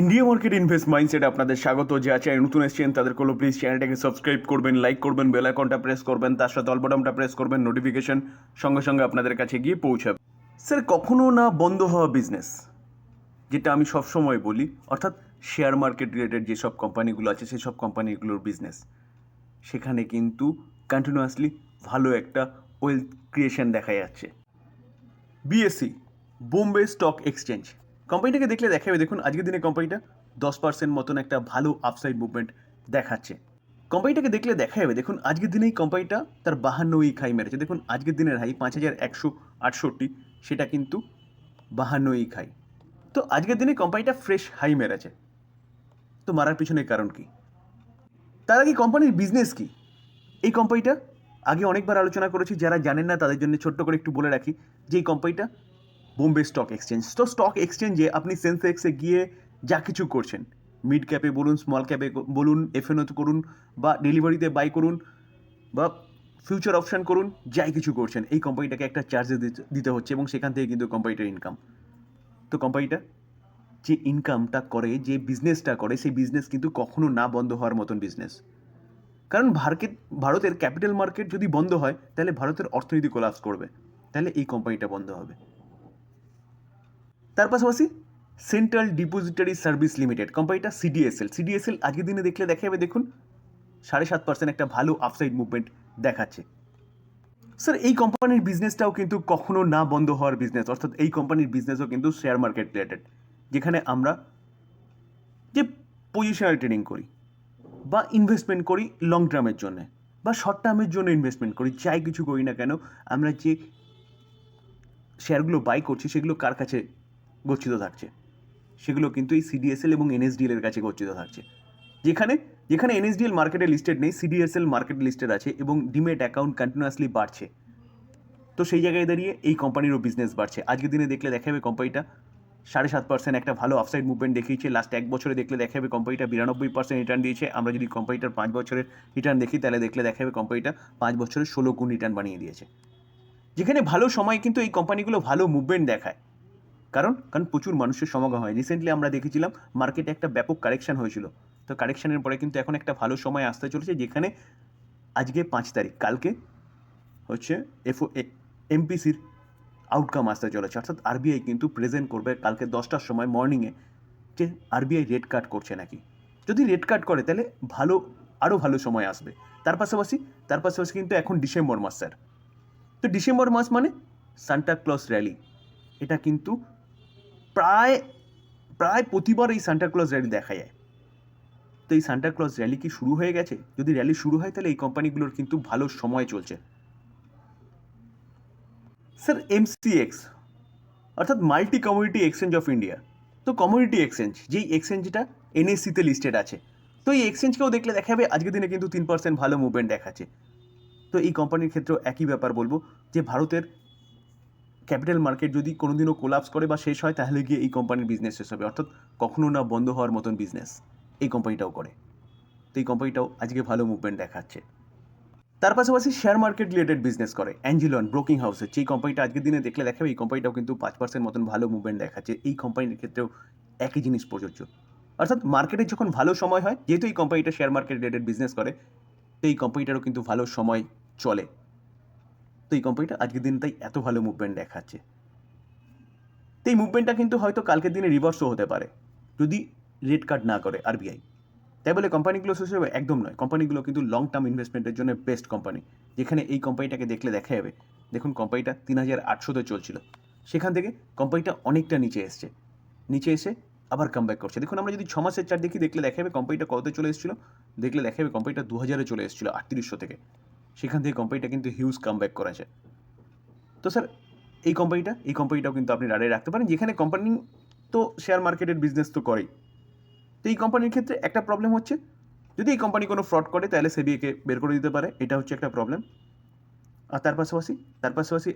India market invest mindset আপনাদের স্বাগত। যে আছে নতুন এসেছেন তাদের কোনো প্লিজ চ্যানেলটাকে সাবস্ক্রাইব করবেন লাইক করবেন বেল আইকনটা প্রেস করবেন, তার সাথে অল্পটামটা প্রেস করবেন নোটিফিকেশন সঙ্গে সঙ্গে আপনাদের কাছে গিয়ে পৌঁছাবে। স্যার কখনো না বন্ধ হওয়া বিজনেস যেটা আমি সবসময় বলি, অর্থাৎ শেয়ার মার্কেট রিলেটেড যেসব কোম্পানিগুলো আছে, সেসব কোম্পানিগুলোর বিজনেস সেখানে কিন্তু কন্টিনিউয়াসলি ভালো একটা ওয়েলথ ক্রিয়েশন দেখা যাচ্ছে। বিএসসি বোম্বে স্টক এক্সচেঞ্জ কোম্পানিটাকে দেখলে দেখাবে, দেখুন আজকের দিনে কোম্পানিটা দশ পার্সেন্ট মতন একটা ভালো আপসাইড মুভমেন্ট দেখাচ্ছে। কোম্পানিটাকে দেখলে দেখা যাবে দেখুন আজকের দিনেই কোম্পানিটা তার বাহান্ন উইক হাই মেরেছে। দেখুন আজকের দিনের হাই পাঁচ হাজার একশো আটষট্টি, সেটা কিন্তু বাহান্ন উইক হাই তো আজকের দিনে কোম্পানিটা ফ্রেশ হাই মেরেছে। তো মারার পিছনে কারণ কি? তার আগে কোম্পানির বিজনেস কি? এই কোম্পানিটা আগে অনেকবার আলোচনা করেছি, যারা জানেন না তাদের জন্য ছোট্ট করে একটু বলে রাখি যে এই কোম্পানিটা বোম্বে স্টক এক্সচেঞ্জ তো স্টক এক্সচেঞ্জে আপনি সেন্সেক্সে গিয়ে যা কিছু করছেন। মিড ক্যাপে বলুন স্মল ক্যাপে বলুন এফএনওতে করুন বা ডেলিভারিতে বাই করুন বা ফিউচার অপশন করুন, যাই কিছু করছেন, এই কোম্পানিটাকে একটা চার্জে দিতে হচ্ছে এবং সেখান থেকে কিন্তু কোম্পানিটার ইনকাম তো কোম্পানিটা যে ইনকামটা করে, যে বিজনেসটা করে, সেই বিজনেস কিন্তু কখনো না বন্ধ হওয়ার মতন বিজনেস কারণ ভারকেট ভারতের ক্যাপিটাল মার্কেট যদি বন্ধ হয়, তাহলে ভারতের অর্থনীতি কোলাপস করবে। তাহলে এই কোম্পানিটা বন্ধ হবে। তার পাশাপাশি সেন্ট্রাল ডিপোজিটারি সার্ভিস লিমিটেড কোম্পানিটা সিডিএসএল সিডিএসএল আজকের দিনে দেখলে দেখা যাবে দেখুন সাড়ে সাত পার্সেন্ট একটা ভালো আপসাইড মুভমেন্ট দেখাচ্ছে। স্যার এই কোম্পানির বিজনেসটাও কিন্তু কখনো না বন্ধ হওয়ার বিজনেস অর্থাৎ এই কোম্পানির বিজনেসও কিন্তু শেয়ার মার্কেট রিলেটেড যেখানে আমরা যে পজিশনাল ট্রেডিং করি বা ইনভেস্টমেন্ট করি লং টার্মের জন্য, বা শর্ট টার্মের জন্য ইনভেস্টমেন্ট করি, যাই কিছু করি না কেন, আমরা যে শেয়ারগুলো বাই করছি সেগুলো কার কাছে গচ্ছিত থাকছে। সেগুলো কিন্তু এই সিডিএসএল এবং এনএসডিএল এর কাছে গচ্ছিত থাকছে। যেখানে যেখানে এনএসডিএল মার্কেটে লিস্টেড নেই সিডিএসএল মার্কেট লিস্টেড আছে এবং ডিমেট অ্যাকাউন্ট কন্টিনিউয়াসলি বাড়ছে। তো সেই জায়গায় দাঁড়িয়ে এই কোম্পানিরও বিজনেস বাড়ছে। আজকের দিনে দেখলে দেখা যাবে কোম্পানিটা সাড়ে সাত পার্সেন্ট একটা ভালো অফসাইড মুভমেন্ট দেখিয়েছে। লাস্ট এক বছরে দেখলে দেখা যাবে কোম্পানিটা বিরানব্বই পার্সেন্ট রিটার্ন দিয়েছে। আমরা যদি কোম্পানিটার পাঁচ বছরের রিটার্ন দেখি, তাহলে দেখলে দেখা যাবে কোম্পানিটা পাঁচ বছরের ষোলো গুণ রিটার্ন বানিয়ে দিয়েছে। যেখানে ভালো সময় কিন্তু এই কোম্পানিগুলো ভালো মুভমেন্ট দেখায়। কারণ কারণ প্রচুর মানুষের সমাগম হয়। রিসেন্টলি আমরা দেখেছিলাম মার্কেটে একটা ব্যাপক কারেকশন হয়েছিল। তো কারেকশানের পরে কিন্তু এখন একটা ভালো সময় আসতে চলেছে, যেখানে আজকে পাঁচ তারিখ, কালকে হচ্ছে এফও এমপিসির আউটকাম আসতে চলেছে। অর্থাৎ আরবিআই কিন্তু প্রেজেন্ট করবে কালকে দশটার সময় মর্নিংয়ে যে আরবিআই রেড কাট করছে নাকি। যদি রেড কাট করে, তাহলে ভালো আরও ভালো সময় আসবে। তার পাশাপাশি তার পাশাপাশি কিন্তু এখন ডিসেম্বর মাস স্যার তো ডিসেম্বর মাস মানে সান্টা ক্লস র্যালি এটা কিন্তু প্রায় প্রায় প্রতিবার এই সান্টা ক্লজ র্যালি দেখা যায়। তো এই সান্টা ক্লজ র্যালি কি শুরু হয়ে গেছে? যদি র্যালি শুরু হয়, তাহলে এই কোম্পানিগুলোর কিন্তু ভালো সময় চলছে। স্যার এমসিএক্স অর্থাৎ multi community exchange of India তো কমিউনিটি এক্সচেঞ্জ যেই এক্সচেঞ্জটা এনএসসিতে লিস্টেড আছে। তো এই এক্সচেঞ্জকেও দেখলে দেখা যাবে, আজকের দিনে কিন্তু তিন পার্সেন্ট ভালো মুভমেন্ট দেখাচ্ছে। তো এই কোম্পানির ক্ষেত্রেও একই ব্যাপার বলব, যে ভারতের ক্যাপিটাল মার্কেট যদি কোনোদিনও কোলাপস করে বা শেষ হয়, তাহলে গিয়ে এই কোম্পানির বিজনেস শেষ হবে। অর্থাৎ কখনো না বন্ধ হওয়ার মতন বিজনেস এই কোম্পানিটাও করে। তো এই কোম্পানিটাও আজকে ভালো মুভমেন্ট দেখাচ্ছে। তার পাশাপাশি শেয়ার মার্কেট রিলেটেড বিজনেস করে। অ্যাঞ্জিলন ব্রোকিং হাউসে যেই কোম্পানিটা আজকের দিনে দেখলে দেখাবে, এই কোম্পানিটাও কিন্তু পাঁচ পার্সেন্ট মতন ভালো মুভমেন্ট দেখাচ্ছে। এই কোম্পানির ক্ষেত্রেও একই জিনিস প্রযোজ্য। অর্থাৎ মার্কেটে যখন ভালো সময় হয়, যেহেতু এই কোম্পানিটা শেয়ার মার্কেট রিলেটেড বিজনেস করে, তো এই কোম্পানিটারও কিন্তু ভালো সময় চলে। তো এই কোম্পানিটা আজকের দিন তাই এত ভালো মুভমেন্ট দেখাচ্ছে। তো এই মুভমেন্টটা কিন্তু হয়তো কালকের দিনে রিভার্সও হতে পারে, যদি রেড কার্ড না করে আরবিআই তাই বলে কোম্পানিগুলো শেষ হবে একদম নয়। কোম্পানিগুলো কিন্তু লং টার্ম ইনভেস্টমেন্টের জন্য বেস্ট কোম্পানি যেখানে এই কোম্পানিটাকে দেখলে দেখা যাবে, দেখুন কোম্পানিটা তিন হাজার আটশোতে চলছিল। সেখান থেকে কোম্পানিটা অনেকটা নিচে এসছে। নিচে এসে আবার কামব্যাক করছে। দেখুন আমরা যদি ছ মাসের চার দেখি, দেখলে দেখা যাবে কোম্পানিটা কততে চলে এসেছিল? দেখলে দেখা যাবে কোম্পানিটা দু হাজারে চলে এসেছিল, আটত্রিশশো থেকে। সেখান থেকে কোম্পানিটা কিন্তু হিউজ কামব্যাক করেছে। তো স্যার এই কোম্পানিটা এই কোম্পানিটাও কিন্তু আপনি রাডারে রাখতে পারেন। যেখানে কোম্পানি তো শেয়ার মার্কেটের বিজনেস তো করেই। তো এই কোম্পানির ক্ষেত্রে একটা প্রবলেম হচ্ছে, যদি এই কোম্পানি কোনো ফ্রড করে, তাহলে সেবিএকে বের করে দিতে পারে। এটা হচ্ছে একটা প্রবলেম আর তার পাশাপাশি তার পাশাপাশি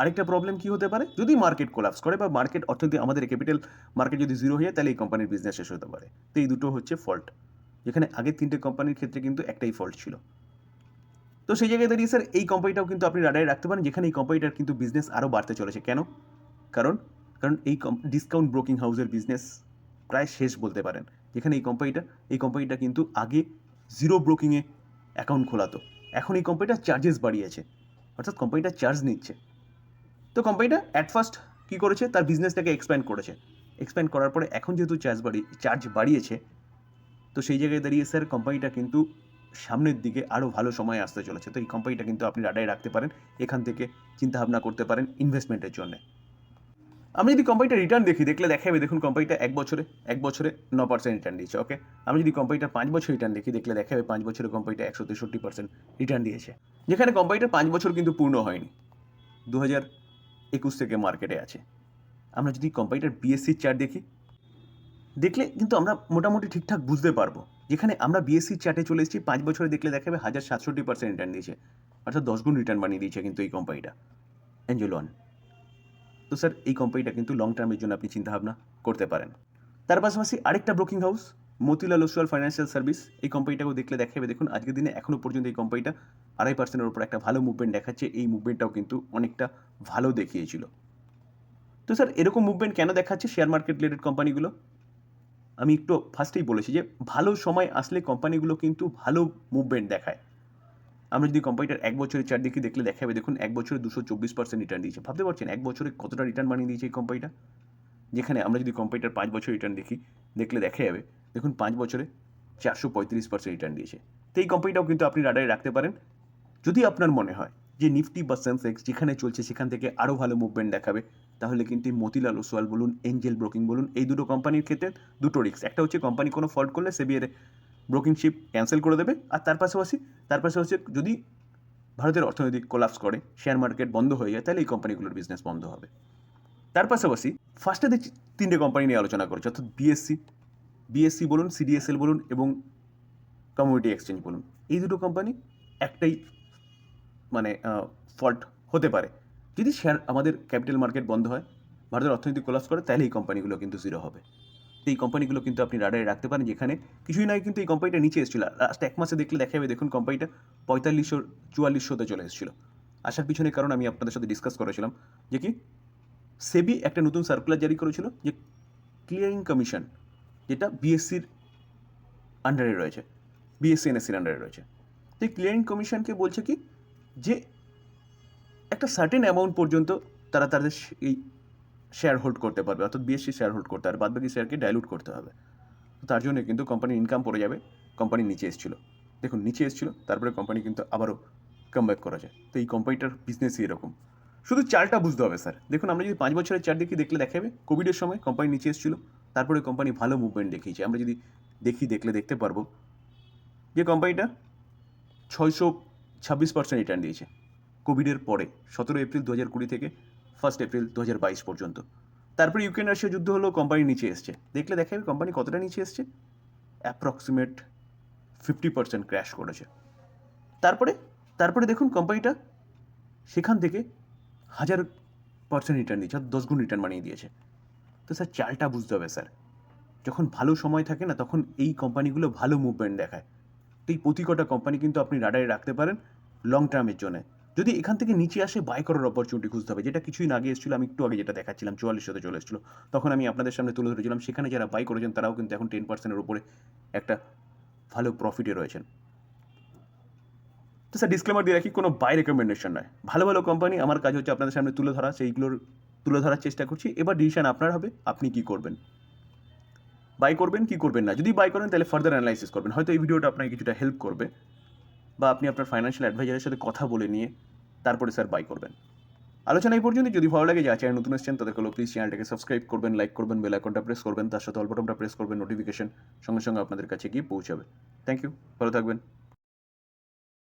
আরেকটা প্রবলেম কি হতে পারে? যদি মার্কেট কোলাপস করে বা মার্কেট অর্থনীতি, আমাদের ক্যাপিটাল মার্কেট যদি জিরো হয়ে যায়, তাহলে এই কোম্পানির বিজনেস শেষ হতে পারে। তো এই দুটো হচ্ছে ফল্ট যেখানে আগের তিনটে কোম্পানির ক্ষেত্রে কিন্তু একটাই ফল্ট ছিল। তো সেই জায়গায় দাঁড়িয়ে স্যার এই কোম্পানিটাও কিন্তু আপনি রাডারে রাখতে পারেন, যেখানে এই কোম্পানিটার কিন্তু বিজনেস আরও বাড়তে চলেছে। কেন? কারণ কারণ এই ডিসকাউন্ট ব্রোকিং হাউসের বিজনেস প্রায় শেষ বলতে পারেন। যেখানে এই কোম্পানিটা এই কোম্পানিটা কিন্তু আগে জিরো ব্রোকিংয়ে অ্যাকাউন্ট খোলাতো। এখন এই কোম্পানিটা চার্জেস বাড়িয়েছে। অর্থাৎ কোম্পানিটা চার্জ নিচ্ছে। তো কোম্পানিটা অ্যাট ফার্স্ট কী করেছে? তার বিজনেসটাকে এক্সপ্যান্ড করেছে। এক্সপ্যান্ড করার পরে এখন যেহেতু চার্জ বাড়ি চার্জ বাড়িয়েছে, তো সেই জায়গায় দাঁড়িয়ে স্যার কোম্পানিটা কিন্তু সামনের দিকে আরও ভালো সময় আসতে চলেছে। তো এই কোম্পানিটা কিন্তু আপনি রাডায় রাখতে পারেন, এখান থেকে চিন্তাভাবনা করতে পারেন ইনভেস্টমেন্টের জন্য। আমি যদি কোম্পানিটা রিটার্ন দেখি, দেখলে দেখা যাবে দেখুন কোম্পানিটা এক বছরে এক বছরে ন পার্সেন্ট রিটার্ন দিয়েছে ওকে আমি যদি কোম্পানিটা পাঁচ বছর রিটার্ন দেখি, দেখলে দেখা যাবে পাঁচ বছরে কোম্পানিটা একশো তেষট্টি পার্সেন্ট রিটার্ন দিয়েছে। যেখানে কোম্পানিটা পাঁচ বছর কিন্তু পূর্ণ হয়নি দু হাজার একুশ থেকে মার্কেটে আছে। আমরা যদি কোম্পানিটার বিএসসির চার্ট দেখি, দেখলে কিন্তু আমরা মোটামুটি ঠিকঠাক বুঝতে পারব। যেখানে আমরা বিএসসি চার্টে চলে এসেছি, পাঁচ বছরে দেখলে দেখাবে হাজার সাতষট্টি পার্সেন্ট রিটার্ন দিয়েছে। অর্থাৎ দশ গুণ রিটার্ন বানিয়ে দিয়েছে কিন্তু এই কোম্পানিটা ওয়ান তো স্যার এই কোম্পানিটা কিন্তু লং টার্মের জন্য আপনি চিন্তাভাবনা করতে পারেন। তার পাশাপাশি আরেকটা broking house Motilal Oswal financial service এই কোম্পানিটাকেও দেখলে দেখা যাবে দেখুন, আজকের দিনে এখনও পর্যন্ত এই কোম্পানিটা আড়াই পার্সেন্টের উপর একটা ভালো মুভমেন্ট দেখাচ্ছে। এই মুভমেন্টটাও কিন্তু অনেকটা ভালো দেখিয়েছিল। তো স্যার এরকম মুভমেন্ট কেন দেখাচ্ছে শেয়ার মার্কেট রিলেটেড কোম্পানিগুলো আমি একটু ফার্স্টেই বলেছি যে, ভালো সময় আসলে কোম্পানিগুলো কিন্তু ভালো মুভমেন্ট দেখায়। আমরা যদি কোম্পানিটার এক বছরের চার দিকে দেখলে দেখা যাবে দেখুন এক বছরে দুশো চব্বিশ পার্সেন্ট রিটার্ন দিয়েছে। ভাবতে পারছেন এক বছরে কতটা রিটার্ন বানিয়ে দিয়েছে এই কোম্পানিটা? যেখানে আমরা যদি কোম্পানিটার পাঁচ বছর রিটার্ন দেখি, দেখলে দেখা যাবে, দেখুন পাঁচ বছরে চারশো পঁয়ত্রিশ পার্সেন্ট রিটার্ন দিয়েছে। তো এই কোম্পানিটাও কিন্তু আপনি রাডারে রাখতে পারেন। যদি আপনার মনে হয় যে নিফটি বা সেন্সেক্স যেখানে চলছে, সেখান থেকে আরও ভালো মুভমেন্ট দেখাবে তাহলে কিন্তু মতিলাল ওসওয়াল বলুন, এঞ্জেল ব্রোকিং বলুন, এই দুটো কোম্পানির ক্ষেত্রে দুটো রিস্ক একটা হচ্ছে কোম্পানি কোনো ফল্ট করলে সেবিএর ব্রোকিংশিপ ক্যান্সেল করে দেবে, আর তার পাশাপাশি তার পাশাপাশি যদি ভারতের অর্থনৈতিক কোলাপস করে শেয়ার মার্কেট বন্ধ হয়ে যায়, তাহলে এই কোম্পানিগুলোর বিজনেস বন্ধ হবে। তার পাশাপাশি ফার্স্টে তিনটে কোম্পানি নিয়ে আলোচনা করেছে, অর্থাৎ বিএসসি বিএসসি বলুন সিডিএসএল বলুন এবং কমিউনিটি এক্সচেঞ্জ বলুন, এই দুটো কোম্পানি একটাই মানে ফল্ট হতে পারে। যদি শেয়ার আমাদের ক্যাপিটাল মার্কেট বন্ধ হয়, ভারতের অর্থনীতি কোলাপস করে, তাহলে এই কোম্পানিগুলো কিন্তু জিরো হবে। তো এই কোম্পানিগুলো কিন্তু আপনি রাডারে রাখতে পারেন, যেখানে কিছুই নয় কিন্তু এই কোম্পানিটা নিচে এসেছিল। লাস্ট এক মাসে দেখলে দেখা যাবে, দেখুন কোম্পানিটা পঁয়তাল্লিশশো, চুয়াল্লিশশোতে চলে এসেছিল। আসার পিছনে কারণ আমি আপনাদের সাথে ডিসকাস করেছিলাম যে কি সেবি একটা নতুন সার্কুলার জারি করেছিল যে ক্লিয়ারিং কমিশন যেটা বিএসসির আন্ডারে রয়েছে বিএসসি এনএসসির আন্ডারে রয়েছে। তো এই ক্লিয়ারিং কমিশনকে বলছে কি, যে একটা সার্টেন অ্যামাউন্ট পর্যন্ত তারা তাদের এই শেয়ার হোল্ড করতে পারবে। অর্থাৎ বিএসসি শেয়ার হোল্ড করতে হবে বাদবাকি শেয়ারকে ডাইলুট করতে হবে। তার জন্য কিন্তু কোম্পানির ইনকাম পড়ে যাবে কোম্পানি নিচে এসেছিল। দেখুন, নিচে এসেছিল, তারপরে কোম্পানি কিন্তু আবারও কামব্যাক যায়। তো এই কোম্পানিটার বিজনেসই এরকম। শুধু চালটা বুঝতে হবে স্যার দেখুন, আমরা যদি পাঁচ বছরের চার দেখি দেখলে দেখা যাবে কোভিডের সময় কোম্পানি নিচে এসেছিল, তারপরে কোম্পানি ভালো মুভমেন্ট দেখিয়েছে। আমরা যদি দেখি, দেখলে দেখতে পারব যে কোম্পানিটা ছয়শো ছাব্বিশ পার্সেন্ট রিটার্ন দিয়েছে। কোভিডের পরে, সতেরো এপ্রিল দু হাজার কুড়ি থেকে ফার্স্ট এপ্রিল দু হাজার বাইশ পর্যন্ত। তারপরে ইউক্রেন রাশিয়া যুদ্ধ হলো কোম্পানি নিচে এসছে। দেখলে দেখা যাবে কোম্পানি কতটা নিচে এসছে? অ্যাপ্রক্সিমেট ফিফটি পার্সেন্ট ক্র্যাশ করেছে। তারপরে তারপরে দেখুন কোম্পানিটা সেখান থেকে হাজার পার্সেন্ট রিটার্ন দিয়েছে দশ গুণ রিটার্ন বানিয়ে দিয়েছে। তো স্যার, চালটা বুঝতে হবে স্যার। যখন ভালো সময় থাকে না, তখন এই কোম্পানিগুলো ভালো মুভমেন্ট দেখায়। তো এই প্রতি কটা কোম্পানি কিন্তু আপনি রাডারে রাখতে পারেন লং টার্মের জন্য। যদি এখান থেকে নিচে আসে বাই করার অপরচুনিটি খুঁজতে হবে, যেটা কিছুই আগে এসেছিল, আমি একটু আগে যেটা দেখাচ্ছিলাম, চুয়াল্লিশ চুয়াল্লিশশোতে চলে এসেছিল। তখন আমি আপনাদের সামনে তুলে ধরেছিলাম, সেখানে যারা বাই করেছেন, তারাও কিন্তু এখন টেন পার্সেন্টের উপরে একটা ভালো প্রফিটে রয়েছেন। তো স্যার ডিসক্লেমার দিয়ে রাখি, কোনো বাই রেকমেন্ডেশন নয়। ভালো ভালো কোম্পানি আমার কাজ হচ্ছে আপনাদের সামনে তুলে ধরা, সেইগুলোর তুলে ধরার চেষ্টা করছি। এবার ডিসিশন আপনার হবে, আপনি কি করবেন। বাই করবেন, কি করবেন না। যদি বাই করেন, তাহলে ফার্দার অ্যানালাইসিস করবেন। হয়তো এই ভিডিওটা আপনাকে কিছুটা হেল্প করবে। বা আপনি আপনার ফাইন্যান্সিয়াল অ্যাডভাইজারের সাথে কথা বলে নিয়ে তারপরে স্যার বাই করবেন। আলোচনা এই পর্যন্ত যদি ভালো লাগে যা চ্যানেল নতুন এসছেন, তাদেরকে হলো প্লিজ চ্যানেলটাকে সাবস্ক্রাইব করবেন লাইক করবেন বেল আইকনটা প্রেস করবেন, তার সাথে অল বাটনটা প্রেস করবেন নোটিফিকেশন সঙ্গে সঙ্গে আপনাদের কাছে গিয়ে পৌঁছাবে। থ্যাংক ইউ ভালো থাকবেন।